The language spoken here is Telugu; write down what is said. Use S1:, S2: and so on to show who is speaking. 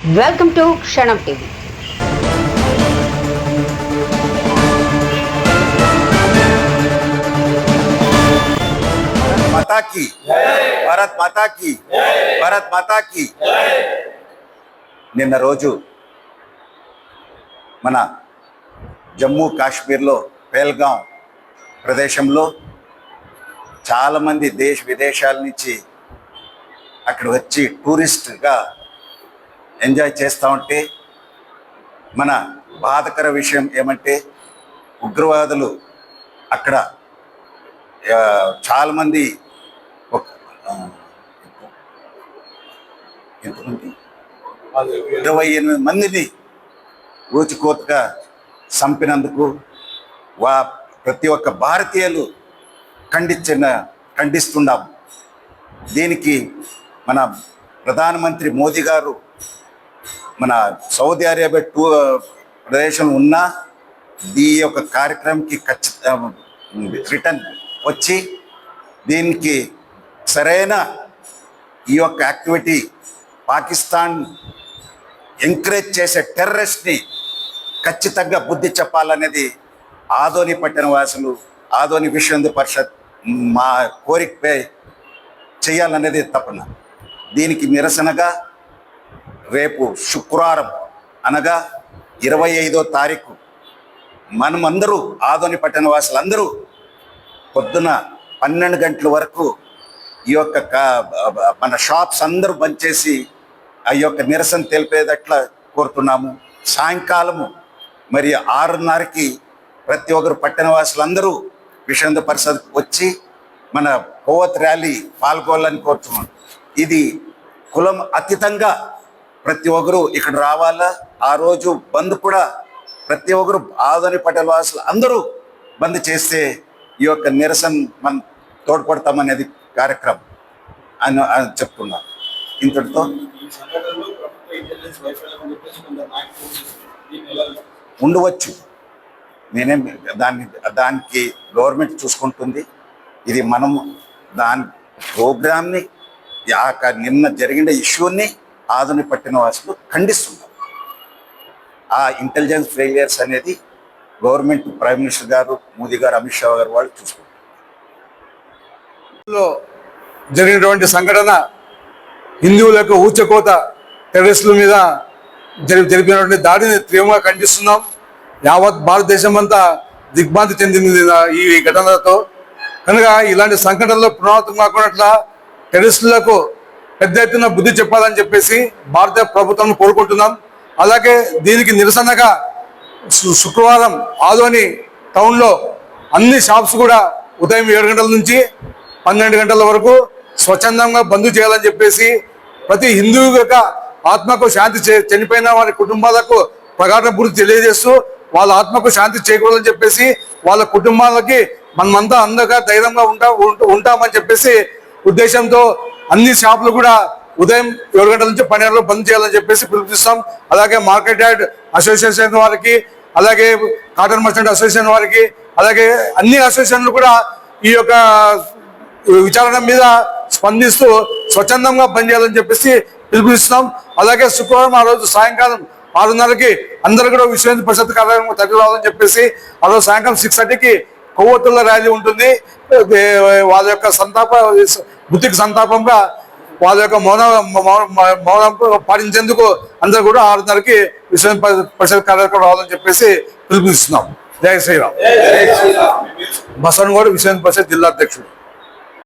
S1: Welcome to Kshanam TV.
S2: మాతా కి భారత్ మాతా కి మాతా కి నిన్న రోజు మన జమ్మూ కాశ్మీర్లో పేల్గాం ప్రదేశంలో చాలామంది దేశ విదేశాల నుంచి అక్కడ వచ్చి టూరిస్ట్గా ఎంజాయ్ చేస్తూ ఉంటే మన బాధకర విషయం ఏమంటే ఉగ్రవాదులు అక్కడ చాలామంది ఒక ఎంతమంది? ఇరవై ఎనిమిది మందిని ఊచికోతగా చంపినందుకు వా ప్రతి ఒక్క భారతీయులు ఖండించిన ఖండిస్తున్నాం. దీనికి మన ప్రధానమంత్రి మోదీ గారు మన సౌదీ అరేబియా టూ ప్రదేశంలో ఉన్న ఈ యొక్క కార్యక్రమంకి ఖచ్చిత రిటర్న్ వచ్చి దీనికి సరైన ఈ యొక్క యాక్టివిటీ పాకిస్తాన్ ఎంకరేజ్ చేసే టెర్రరిస్ట్ని ఖచ్చితంగా బుద్ధి చెప్పాలనేది ఆదోని పట్టణ వాసులు ఆదోని విశ్వ పరిషత్ మా కోరికపై చేయాలనేది తపన. దీనికి నిరసనగా రేపు శుక్రవారం అనగా ఇరవై ఐదో తారీఖు. మనమందరూ ఆదోని పట్టణ వాసులందరూ పొద్దున పన్నెండు గంటల వరకు ఈ యొక్క మన షాప్స్ అందరూ బంద్ చేసి ఆ యొక్క నిరసన తెలిపేదట్లా కోరుతున్నాము. సాయంకాలము మరి ఆరున్నరకి ప్రతి ఒక్కరు పట్టణవాసులందరూ విషంద పరిషత్ వచ్చి మన కోవత్ ర్యాలీ పాల్గొనాలని కోరుతున్నాం. ఇది కులం అతీతంగా ప్రతి ఒక్కరు ఇక్కడ రావాలా? ఆ రోజు బంద్ కూడా ప్రతి ఒక్కరు ఆదోని పటేల్ వాసులు అందరూ బంద్ చేస్తే ఈ యొక్క నిరసన మనం తోడ్పడతామనేది కార్యక్రమం అని చెప్తున్నా చెప్తున్నాను ఇంతటితో ఉండవచ్చు. నేనేం దాన్ని దానికి గవర్నమెంట్ చూసుకుంటుంది. ఇది మనము దాని ప్రోగ్రామ్ని నిన్న జరిగిన ఇష్యూని ఆదుని పట్టిన వాసులు ఖండిస్తున్నారు. ఆ ఇంటెలిజెన్స్ ఫెయిలియర్స్ అనేది గవర్నమెంట్ ప్రైమ్ మినిస్టర్ గారు మోదీ గారు అమిత్ షా గారు వాళ్ళు చూసుకుంటారు.
S3: జరిగినటువంటి సంఘటన హిందువులకు ఊచకోత టెర్రరిస్టుల మీద జరి జరిపినటువంటి దాడిని తీవ్రంగా ఖండిస్తున్నాం. యావత్ భారతదేశం అంతా దిగ్భ్రాంతి చెందింది ఈ ఘటనలతో. కనుక ఇలాంటి సంఘటనలు పునరావృతం కాకుండా టెర్రరిస్టులకు పెద్ద ఎత్తున బుద్ధి చెప్పాలని చెప్పేసి భారత ప్రభుత్వం కోరుకుంటున్నాం. అలాగే దీనికి నిరసనగా శుక్రవారం ఆదోని టౌన్లో అన్ని షాప్స్ కూడా ఉదయం ఏడు గంటల నుంచి పన్నెండు గంటల వరకు స్వచ్ఛందంగా బంద్ చేయాలని చెప్పేసి ప్రతి హిందువు యొక్క ఆత్మకు శాంతి చనిపోయిన వారి కుటుంబాలకు ప్రగాఢ బుద్ధి తెలియజేస్తూ వాళ్ళ ఆత్మకు శాంతి చేకూడదని చెప్పేసి వాళ్ళ కుటుంబాలకి మనమంతా అందగా ధైర్యంగా ఉంటా ఉంటామని చెప్పేసి ఉద్దేశంతో అన్ని షాపులు కూడా ఉదయం ఏడు గంటల నుంచి పన్నెండు గంటలు బంద్ చేయాలని చెప్పేసి పిలుపునిస్తాం. అలాగే మార్కెట్ యార్డ్ అసోసియేషన్ వారికి అలాగే కాటన్ మర్చెంట్ అసోసియేషన్ వారికి అలాగే అన్ని అసోసియేషన్లు కూడా ఈ యొక్క విచారణ మీద స్పందిస్తూ స్వచ్ఛందంగా పనిచేయాలని చెప్పేసి పిలుపునిస్తున్నాం అలాగే శుక్రవారం ఆ రోజు సాయంకాలం ఆరున్నరకి అందరూ కూడా విశ్వ పరిషత్ కార్యాలయం తరలి రావాలని చెప్పేసి ఆ రోజు సాయంకాలం సిక్స్ థర్టీకి కొవ్వొత్తుల ర్యాలీ ఉంటుంది. వాళ్ళ యొక్క సంతాప బుద్ధికి సంతాపంగా వాళ్ళ యొక్క మౌన మౌన- పాటించేందుకు అందరూ కూడా ఆరున్నరకి విశ్వ పరిషత్ కార్యాలయం రావాలని చెప్పేసి పిలుపునిస్తున్నాం. జై శ్రీరామ్. బసవనగౌడ విశ్వ హిందూ పరిషత్ జిల్లా అధ్యక్షుడు.